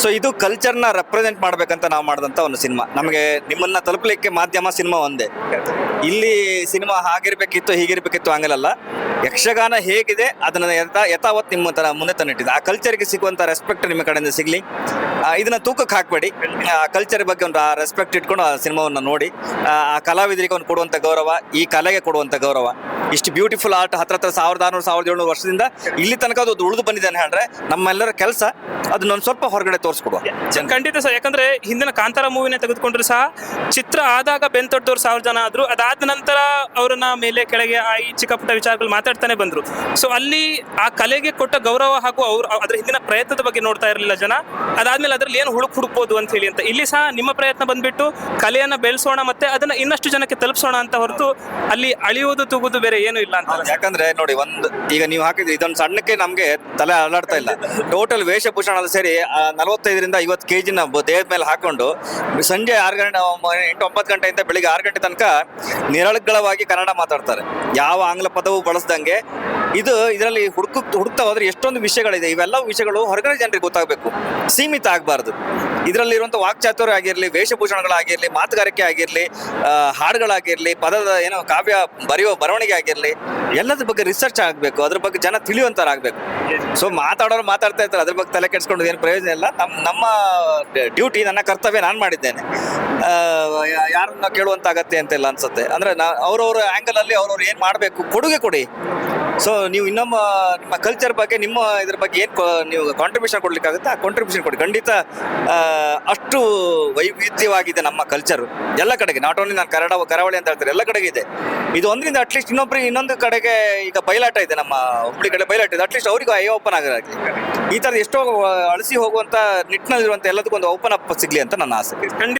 So ಇದು ಕಲ್ಚರ್ನ represent ಮಾಡ್ಬೇಕಂತ ನಾವು ಮಾಡಿದಂಥ ಒಂದು ಸಿನಿಮಾ. ನಮಗೆ ನಿಮ್ಮನ್ನ ತಲುಪಲಿಕ್ಕೆ ಮಾಧ್ಯಮ ಸಿನಿಮಾ ಒಂದೇ. ಇಲ್ಲಿ ಸಿನಿಮಾ ಹಾಗಿರ್ಬೇಕಿತ್ತು, ಹೀಗಿರ್ಬೇಕಿತ್ತು ಹಂಗಲ್ಲ ಯಕ್ಷಗಾನ ಹೇಗಿದೆ, ಅದನ್ನ ಯಥಾ, ಯಥಾವತ್ ನಿಮ್ಮ ತರ ಮುಂದೆ ತಂದಿಟ್ಟಿದೆ. ಆ ಕಲ್ಚರ್ಗೆ ಸಿಗುವಂಥ ರೆಸ್ಪೆಕ್ಟ್ ನಿಮ್ಮ ಕಡೆಯಿಂದ ಸಿಗಲಿ. ಇದನ್ನ ತೂಕಕ್ಕೆ ಹಾಕಬೇಡಿ. ಆ ಕಲ್ಚರ್ ಬಗ್ಗೆ ಒಂದು ರೆಸ್ಪೆಕ್ಟ್ ಇಟ್ಕೊಂಡು ಆ ಸಿನಿಮಾವನ್ನು ನೋಡಿ. ಆ ಆ ಕಲಾವಿದರಿಗೆ ಒಂದು ಕೊಡುವಂಥ ಗೌರವ, ಈ ಕಲೆಗೆ ಕೊಡುವಂಥ ಗೌರವ. ಇಷ್ಟು ಬ್ಯೂಟಿಫುಲ್ ಆರ್ಟ್ ಹತ್ರ ಹತ್ರ ಸಾವಿರದ ಆರುನೂರು, ಸಾವಿರದ ಏಳ್ನೂರು ವರ್ಷದಿಂದ ಇಲ್ಲಿ ತನಕ ಅದು ಉಳಿದು ಬಂದಿದೆ ಅಂತ ಹೇಳಿದ್ರೆ ನಮ್ಮೆಲ್ಲರ ಕೆಲಸ ಅದನ್ನೊಂದು ಸ್ವಲ್ಪ ಹೊರಗಡೆ ತೋರಿಸ್ಕೊಡುವ. ಖಂಡಿತ ಸರ್, ಯಾಕಂದ್ರೆ ಹಿಂದಿನ ಕಾಂತಾರ ಮೂವಿನ ತೆಗೆದುಕೊಂಡ್ರು ಸಹ ಚಿತ್ರ ಆದಾಗ ಬೆಂತೊಟ್ಟವ್ರು ಸಾವಿರ ಜನ ಆದ್ರು ಅದಾದ ನಂತರ ಅವರನ್ನ ಮೇಲೆ ಕೆಳಗೆ ಆ ಈ ಚಿಕ್ಕ ಪುಟ್ಟ ವಿಚಾರಗಳು ಮಾತಾಡ್ತಾನೆ ಬಂದ್ರು. ಸೊ ಅಲ್ಲಿ ಆ ಕಲೆಗೆ ಕೊಟ್ಟ ಗೌರವ ಹಾಗೂ ಅವ್ರು ಅದ್ರ ಹಿಂದಿನ ಪ್ರಯತ್ನದ ಬಗ್ಗೆ ನೋಡ್ತಾ ಇರಲಿಲ್ಲ ಜನ. ಅದಾದ್ಮೇಲೆ ಅದ್ರಲ್ಲಿ ಏನು ಹುಡುಕ್ ಹುಡುಕ್ಬೋದು ಅಂತ ಹೇಳಿ ಅಂತ. ಇಲ್ಲಿ ಸಹ ನಿಮ್ಮ ಪ್ರಯತ್ನ ಬಂದ್ಬಿಟ್ಟು ಕಲೆಯನ್ನ ಬೆಳೆಸೋಣ ಮತ್ತೆ ಅದನ್ನ ಇನ್ನಷ್ಟು ಜನಕ್ಕೆ ತಲುಪಿಸೋಣ ಅಂತ ಹೊರತು ಅಲ್ಲಿ ಅಳಿಯೋದು, ತೂಗುದು ಬೇರೆ ಏನು ಇಲ್ಲ ಅಂತ ಯಾಕಂದ್ರೆ ನೋಡಿ ಒಂದು, ಈಗ ನೀವು ಹಾಕಿದ್ರೆ ಇದೊಂದು ಸಣ್ಣಕ್ಕೆ ನಮ್ಗೆ ತಲೆ ಅಲ್ಲಾಡ್ತಾ ಇಲ್ಲ. ಟೋಟಲ್ ವೇಷಭೂಷಣ ಸೇರಿ ನಲವತ್ತೈದರಿಂದ ಐವತ್ತು ಕೆ ಜಿನ ದೇಹದ ಮೇಲೆ ಹಾಕೊಂಡು, ಸಂಜೆ ಆರು ಗಂಟೆ ಎಂಟು, ಒಂಬತ್ತು ಗಂಟೆಯಿಂದ ಬೆಳಿಗ್ಗೆ ಆರು ಗಂಟೆ ತನಕ ನಿರಳಗಳವಾಗಿ ಕನ್ನಡ ಮಾತಾಡ್ತಾರೆ. ಯಾವ ಆಂಗ್ಲ ಪದವು ಬಳಸ್ದಂಗೆ ಇದು ಇದರಲ್ಲಿ ಹುಡುಕು ಹುಡುಕ್ತಾ ಹೋದ್ರೆ ಎಷ್ಟೊಂದು ವಿಷಯಗಳಿದೆ. ಇವೆಲ್ಲ ವಿಷಯಗಳು ಹೊರಗಡೆ ಜನರಿಗೆ ಗೊತ್ತಾಗಬೇಕು. ಸೀಮಿತ ಆಗಬಾರ್ದು. ಇದರಲ್ಲಿರುವಂಥ ವಾಕ್ಚಾತುರ್ಯ ಆಗಿರಲಿ, ವೇಷಭೂಷಣಗಳಾಗಿರಲಿ, ಮಾತುಗಾರಿಕೆ ಆಗಿರಲಿ ಹಾಡುಗಳಾಗಿರಲಿ, ಪದದ ಏನೋ ಕಾವ್ಯ ಬರೆಯೋ ಬರವಣಿಗೆ ಆಗಿರಲಿ, ಎಲ್ಲದ್ರ ಬಗ್ಗೆ ರಿಸರ್ಚ್ ಆಗಬೇಕು. ಅದ್ರ ಬಗ್ಗೆ ಜನ ತಿಳಿಯುವಂಥವ್ರಾಗಬೇಕು ಸೊ ಮಾತಾಡೋರು ಮಾತಾಡ್ತಾ ಇರ್ತಾರೆ. ಅದ್ರ ಬಗ್ಗೆ ತಲೆ ಕೆಡಿಸ್ಕೊಂಡು ಏನು ಪ್ರಯೋಜನ ಇಲ್ಲ. ನಮ್ಮ ನಮ್ಮ ಡ್ಯೂಟಿ ನನ್ನ ಕರ್ತವ್ಯ ನಾನು ಮಾಡಿದ್ದೇನೆ. ಯಾರನ್ನ ಕೇಳುವಂತಾಗತ್ತೆ ಅಂತಿಲ್ಲ ಅನ್ಸುತ್ತೆ. ಅಂದ್ರೆ ನಾ, ಅವ್ರವ್ರ ಆ್ಯಂಗಲಲ್ಲಿ ಅವ್ರವ್ರು ಏನು ಮಾಡಬೇಕು, ಕೊಡುಗೆ ಕೊಡಿ. ಸೊ ನೀವು ಇನ್ನೊಮ್ಮ ನಿಮ್ಮ ಕಲ್ಚರ್ ಬಗ್ಗೆ, ನಿಮ್ಮ ಇದ್ರ ಬಗ್ಗೆ ಏನು ನೀವು ಕಾಂಟ್ರಿಬ್ಯೂಷನ್ ಕೊಡ್ಲಿಕ್ಕಾಗುತ್ತೆ? ಆ ಕಾಂಟ್ರಿಬ್ಯೂಷನ್ ಕೊಡಿ. ಖಂಡಿತ ಅಷ್ಟು ವೈವಿಧ್ಯವಾಗಿದೆ ನಮ್ಮ ಕಲ್ಚರು ಎಲ್ಲ ಕಡೆಗೆ ನಾಟ್ ಓನ್ಲಿ ನಾನು ಕನ್ನಡ, ಕರಾವಳಿ ಅಂತ ಹೇಳ್ತಾರೆ, ಎಲ್ಲ ಕಡೆಗೆ ಇದೆ. ಇದು ಒಂದರಿಂದ ಅಟ್ಲೀಸ್ಟ್ ಇನ್ನೊಬ್ರಿಗೆ ಇನ್ನೊಂದು ಕಡೆಗೆ ಈಗ ಬಯಲಾಟ ಇದೆ ನಮ್ಮ ಹುಬ್ಳಿ ಕಡೆ ಬಯಲಾಟ ಇದೆ. ಅಟ್ಲೀಸ್ಟ್ ಅವರಿಗೂ ಐ ಓಪನ್ ಆಗಿರಲಿ ಈ ಥರದ ಎಷ್ಟೋ ಅಳಿಸಿ ಹೋಗುವಂಥ ನಿಟ್ಟಿನಲ್ಲಿರುವಂಥ ಎಲ್ಲದಕ್ಕೂ ಒಂದು ಓಪನ್ ಅಪ್ ಸಿಗಲಿ ಅಂತ ನನ್ನ ಆಸೆ.